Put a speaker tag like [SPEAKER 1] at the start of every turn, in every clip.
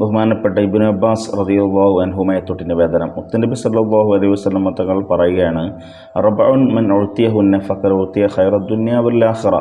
[SPEAKER 1] ബഹുമാനപ്പെട്ട ഇബിൻ അബ്ബാസ് റതിയുള്ളാഹു അൻഹുമയെ ഹുമയത്തൊട്ടിന്റെ നിവേദനം മുത്തനബി സല്ലാഹു അലൈഹി വസ്ലം തങ്ങൾ പറയുകയാണ് റബഉൻ മൻ ഒഴുത്തിയ ഹുന്ന ഫക്കർ ഒത്തിയ ഖൈറദ്ദുന്യാവുല്ലാഹറ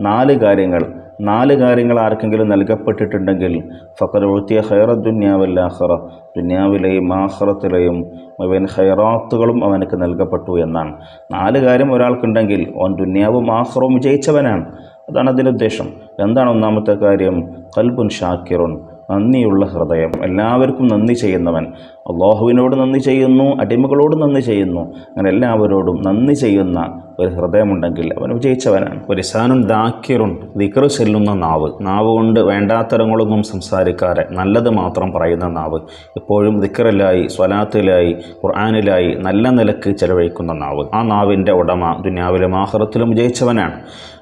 [SPEAKER 1] നാല് കാര്യങ്ങൾ നാല് കാര്യങ്ങൾ ആർക്കെങ്കിലും നൽകപ്പെട്ടിട്ടുണ്ടെങ്കിൽ ഫക്കർ ഒഴുത്തിയ ഖൈറദ്ദുന്യാവുല്ലാഹറ ദുന്യാവിലെയും ആഹ്റത്തിലെയും അവൻ ഹൈറാത്തുകളും അവനക്ക് നൽകപ്പെട്ടു എന്നാണ്. നാല് കാര്യം ഒരാൾക്കുണ്ടെങ്കിൽ അവൻ ദുന്യാവും ആഹ്റവും വിജയിച്ചവനാണ്. അതാണ് അതിന്റെ ഉദ്ദേശം എന്താണ് ഒന്നാമത്തെ കാര്യം? കൽബുൻ ഷാക്കിറുൻ. നന്ദിയുള്ള ഹൃദയം. എല്ലാവർക്കും നന്ദി ചെയ്യുന്നവൻ. അള്ളാഹുവിനോട് നന്ദി ചെയ്യുന്നു അടിമകളോട് നന്ദി ചെയ്യുന്നു. അങ്ങനെ എല്ലാവരോടും നന്ദി ചെയ്യുന്ന ഒരു ഹൃദയമുണ്ടെങ്കിൽ അവൻ വിജയിച്ചവനാണ്. ഒരു സാനുൻ ദാക്കിറുൻ ദിക്റ് ചെല്ലുന്ന നാവ്. നാവ് കൊണ്ട് വേണ്ടാത്തരങ്ങളൊന്നും സംസാരിക്കാതെ നല്ലത് മാത്രം പറയുന്ന നാവ്. എപ്പോഴും ദിക്റിലായി സ്വലാത്തിലായി ഖുർആാനിലായി നല്ല നിലയ്ക്ക് ചെലവഴിക്കുന്ന നാവ്. ആ നാവിന്റെ ഉടമ ദുനിയാവിലും ആഹ്റത്തിലും വിജയിച്ചവനാണ്.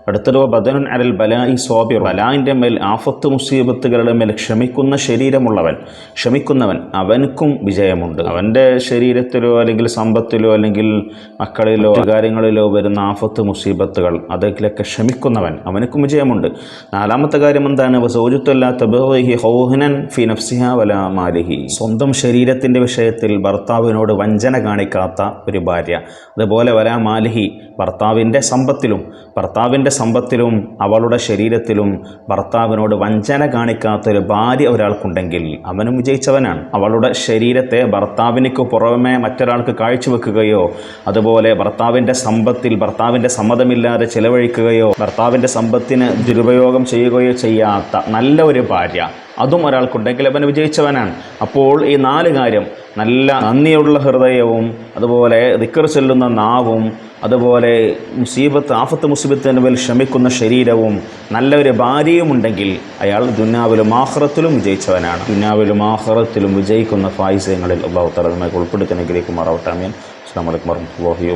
[SPEAKER 1] അടുത്തതോ ബദനുൻ അരൽ ബലായി സ്വാബിർ ബലായിന്റെ മേൽ ആഫത്ത് മുസീബത്തുകളുടെ മേൽ ക്ഷമിക്കുന്ന ശരീരമുള്ളവൻ ക്ഷമിക്കുന്നവൻ അവനക്കും വിജയമുണ്ട്. അവന്റെ ശരീരത്തിലോ അല്ലെങ്കിൽ സമ്പത്തിലോ അല്ലെങ്കിൽ മക്കളിലോ കാര്യങ്ങളിലോ വരുന്ന ആഫത്ത് മുസീബത്തുകൾ അതിലൊക്കെ ക്ഷമിക്കുന്നവൻ അവനക്കും വിജയമുണ്ട്. നാലാമത്തെ കാര്യം എന്താണ്? സൗജുത്തല്ലാത്ത ഹൗഹനൻ ഫി നഫ്സിഹ വല മാലിഹി. സ്വന്തം ശരീരത്തിന്റെ വിഷയത്തിൽ ഭർത്താവിനോട് വഞ്ചന കാണിക്കാത്ത ഒരു ഭാര്യ. അതുപോലെ വല മാലിഹി ഭർത്താവിന്റെ സമ്പത്തിലും ഭർത്താവിന്റെ സമ്പത്തിലും അവളുടെ ശരീരത്തിലും ഭർത്താവിനോട് വഞ്ചന കാണിക്കാത്തൊരു ഭാര്യ ഒരാൾക്കുണ്ടെങ്കിൽ അവനും വിജയിച്ചവനാണ്. അവളുടെ ശരീരത്തെ ഭർത്താവിനേക്ക് പുറമെ മറ്റൊരാൾക്ക് കാഴ്ചവെക്കുകയോ അതുപോലെ ഭർത്താവിന്റെ സമ്പത്തിൽ ഭർത്താവിന്റെ സമ്മതമില്ലാതെ ചിലവഴിക്കുകയോ ഭർത്താവിന്റെ സമ്പത്തിന് ദുരുപയോഗം ചെയ്യുകയോ ചെയ്യാത്ത നല്ല ഒരു ഭാര്യ. അതും ഒരാൾക്കുണ്ടെങ്കിൽ അവൻ വിജയിച്ചവനാണ്. അപ്പോൾ ഈ നാല് കാര്യം നല്ല നന്ദിയുള്ള ഹൃദയവും അതുപോലെ ദിക്കർ ചെല്ലുന്ന നാവും അതുപോലെ മുസീബത്ത് ആഫത്ത് മുസീബത്തിന് മേൽ ക്ഷമിക്കുന്ന ശരീരവും നല്ലൊരു ഭാര്യയും ഉണ്ടെങ്കിൽ അയാൾ ദുന്നാവിലും ആഹ്റത്തിലും വിജയിച്ചവനാണ്. ദുന്നാവിലും ആഹ്റത്തിലും വിജയിക്കുന്ന ഫായിസങ്ങളിൽ അള്ളാഹു തല നമ്മെ ഉൾപ്പെടുത്തി അനുഗ്രഹിക്കുമാറാവട്ടെ. അമീൻ അസ്സാം വലൈക്കും വർഹമുല്ലാഹി